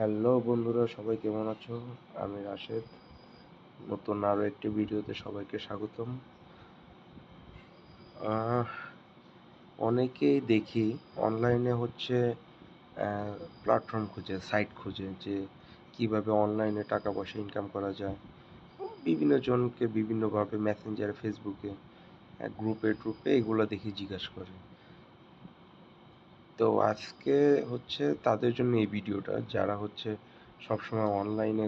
Hello বন্ধুরা, সবাই কেমন আছো? আমি রাশেদ। নতুন আরও একটি ভিডিওতে সবাইকে স্বাগতম। অনেকেই দেখি অনলাইনে হচ্ছে প্ল্যাটফর্ম খুঁজে সাইট খুঁজে যে কীভাবে অনলাইনে টাকা পয়সা ইনকাম করা যায়। বিভিন্ন জনকে বিভিন্নভাবে মেসেঞ্জারে ফেসবুকে গ্রুপে ট্রুপে এগুলো দেখি জিজ্ঞাসা করে। তো আজকে হচ্ছে তাদের জন্য এই ভিডিওটা, যারা হচ্ছে সবসময় অনলাইনে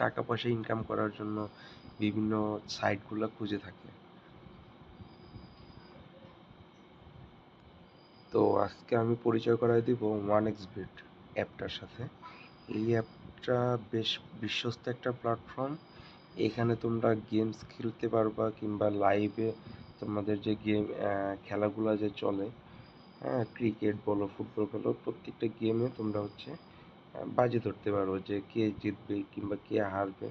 টাকা পয়সা ইনকাম করার জন্য বিভিন্ন সাইটগুলো খুঁজে থাকে। তো আজকে আমি পরিচয় করাই দিব ওয়ান এক্স বেট অ্যাপটার সাথে। এই অ্যাপটা বেশ বিশ্বস্ত একটা প্ল্যাটফর্ম এখানে তোমরা গেমস খেলতে পারবা কিংবা লাইভে তোমাদের যে গেম খেলাগুলো যে চলে হ্যাঁ ক্রিকেট বলো ফুটবল বলো, প্রত্যেকটা গেমে তোমরা হচ্ছে বাজি ধরতে পারো যে কে জিতবে কিংবা কে হারবে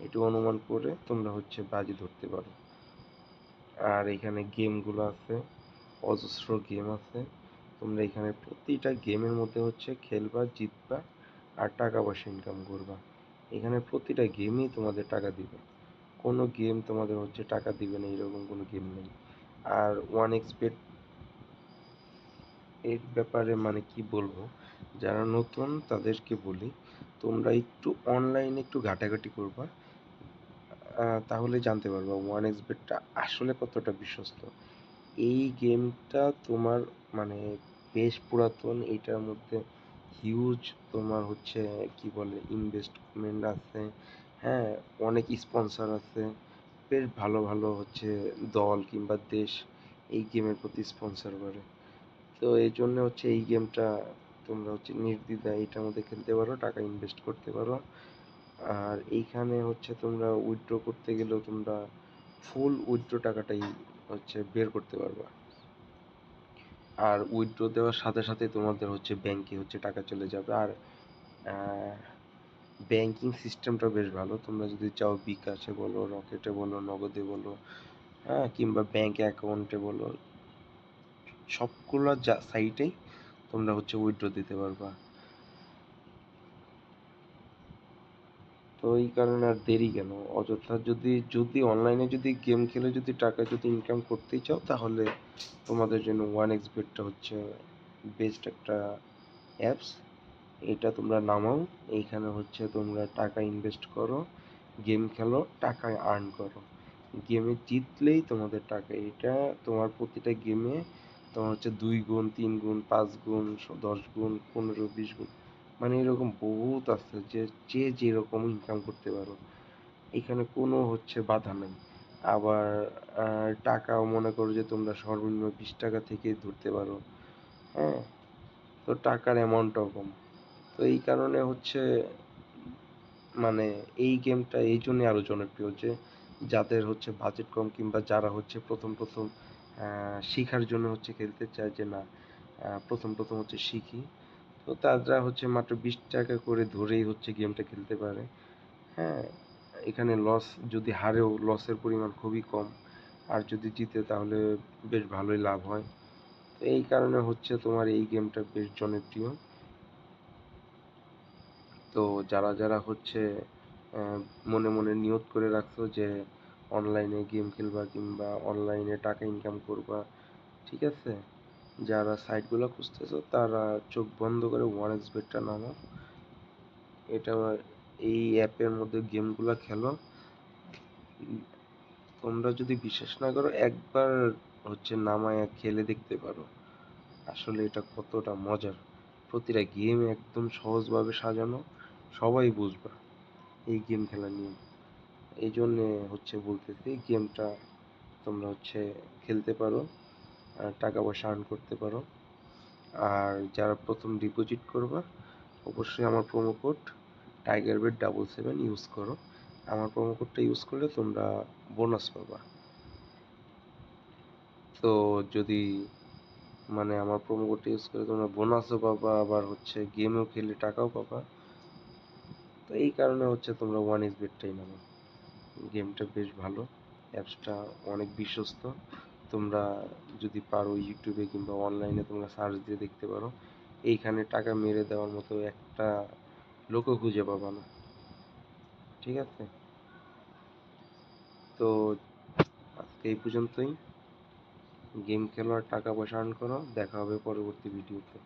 একটু অনুমান করে তোমরা হচ্ছে বাজি ধরতে পারো। আর এখানে গেমগুলো আছে, অজস্র গেম আছে, তোমরা এখানে প্রতিটা গেমের মধ্যে হচ্ছে খেলবা, জিতবা আর টাকা পয়সা ইনকাম করবা। এখানে প্রতিটা গেমই তোমাদের টাকা দিবে। কোনো গেম তোমাদের হচ্ছে টাকা দিবে না, এরকম কোনো গেম নেই। আর ওয়ান এক্স বেট এর ব্যাপারে মানে কি বলব? যারা নতুন তাদেরকে বলি, তোমরা একটু অনলাইনে একটু ঘাটাঘাটি করবা তাহলে জানতে পারবা ওয়ান এক্স বেটটা আসলে কতটা বিশ্বস্ত। এই গেমটা তোমার মানে বেশ পুরাতন, এটার মধ্যে হিউজ তোমার হচ্ছে কি বলে ইনভেস্টমেন্ট আছে হ্যাঁ অনেক স্পন্সর আছে, বেশ ভালো ভালো হচ্ছে দল কিংবা দেশ এই গেমের প্রতি স্পন্সর করে। তো এই জন্য হচ্ছে এই গেমটা তোমরা হচ্ছে নির্দ্বিধায় এটার মধ্যে খেলতে পারো, টাকা ইনভেস্ট করতে পারো। আর এইখানে হচ্ছে তোমরা উইথড্র করতে গেলেও তোমরা ফুল উইথড্র টাকাটাই হচ্ছে বের করতে পারবা। আর উইথড্র দেওয়ার সাথে সাথে তোমাদের হচ্ছে ব্যাংকে হচ্ছে টাকা চলে যাবে। আর ব্যাংকিং সিস্টেমটা বেশ ভালো। তোমরা যদি চাও বিকাশে বলো রকেটে বলো, নগদে বলো হ্যাঁ কিংবা ব্যাংক অ্যাকাউন্টে বলো সবগুলো যা সাইটেই তোমরা হচ্ছে উইথড্র দিতে পারবা। তো এই কারণে আর দেরি কেন? অযথা যদি যদি অনলাইনে যদি গেম খেলে যদি টাকা যদি ইনকাম করতেই চাও, তাহলে তোমাদের জন্য ওয়ান এক্স বেটটা হচ্ছে বেস্ট একটা অ্যাপস এটা তোমরা নামাও এইখানে হচ্ছে তোমরা টাকা ইনভেস্ট করো গেম খেলো, টাকা আর্ন করো। গেমে জিতলেই তোমাদের টাকা, এটা তোমার প্রতিটা গেমে তোমার হচ্ছে দুই গুণ, তিন গুণ, পাঁচ গুণ দশ গুণ, পনেরো, বিশ গুণ মানে এরকম বহুত আছে যে যে যেরকম ইনকাম করতে পারো। এখানে কোনো হচ্ছে বাধা নেই। আবার টাকাও মনে করো যে তোমরা সর্বনিম্ন বিশ টাকা থেকে ধরতে পারো। হ্যাঁ? তো টাকার অ্যামাউন্টটাও কম। তো এই কারণে হচ্ছে মানে এই গেমটা এই জন্যই আরও জনপ্রিয় যে, যাদের হচ্ছে বাজেট কম কিংবা যারা হচ্ছে প্রথম প্রথম শেখার জন্য হচ্ছে খেলতে চায় যে না প্রথম প্রথম হচ্ছে শিখি। তো তারা হচ্ছে মাত্র বিশ টাকা করে ধরেই হচ্ছে গেমটা খেলতে পারে। হ্যাঁ এখানে লস যদি হারেও লসের পরিমাণ খুবই কম। আর যদি জিতে তাহলে বেশ ভালোই লাভ হয়। তো এই কারণে হচ্ছে তোমার এই গেমটা বেশ জনপ্রিয়। তো যারা যারা হচ্ছে মনে মনে নিয়ত করে রাখছো যে অনলাইনে গেম খেলবা কিংবা অনলাইনে টাকা ইনকাম করবা, ঠিক আছে? যারা সাইটগুলো খুঁজতেছো, তারা চোখ বন্ধ করে ওয়ান এক্স বেটটা নামো এটা এই অ্যাপের মধ্যে গেমগুলো খেলো। তোমরা যদি বিশ্বাস না করো, একবার হচ্ছে নামায় খেলে দেখতে পারো। আসলে এটা কতটা মজার। প্রতিটা গেম একদম সহজভাবে সাজানো, সবাই বুঝবা। এই গেম খেলা নিয়ে। এই জন্যে হচ্ছে বলতেছি গেমটা তোমরা হচ্ছে খেলতে পারো টাকা পয়সা আর্ন করতে পারো। আর যারা প্রথম ডিপোজিট করবা, অবশ্যই আমার promo code tiger bed double seven use করো। আমার প্রোমো কোডটা ইউজ করলে তোমরা বোনাস পাবা। তো যদি মানে আমার প্রোমো কোডটা ইউজ করে তোমরা বোনাসও পাবা, আবার হচ্ছে গেমও খেলে টাকাও পাবা। তো এই কারণে হচ্ছে তোমরা ওয়ান ইস বেডটাই নেব গেমটা বেশ ভালো। অ্যাপসটা অনেক বিশ্বস্ত। তোমরা যদি পারো ইউটিউবে কিংবা অনলাইনে তোমরা সার্চ দিয়ে দেখতে পারো। এইখানে টাকা মেরে দেওয়ার মতো একটা লোকও খুঁজে পাবা না। ঠিক আছে? তো আজকে এই পর্যন্তই। গেম খেলো আর টাকা পয়সা আর্ন করো। দেখা হবে পরবর্তী ভিডিওতে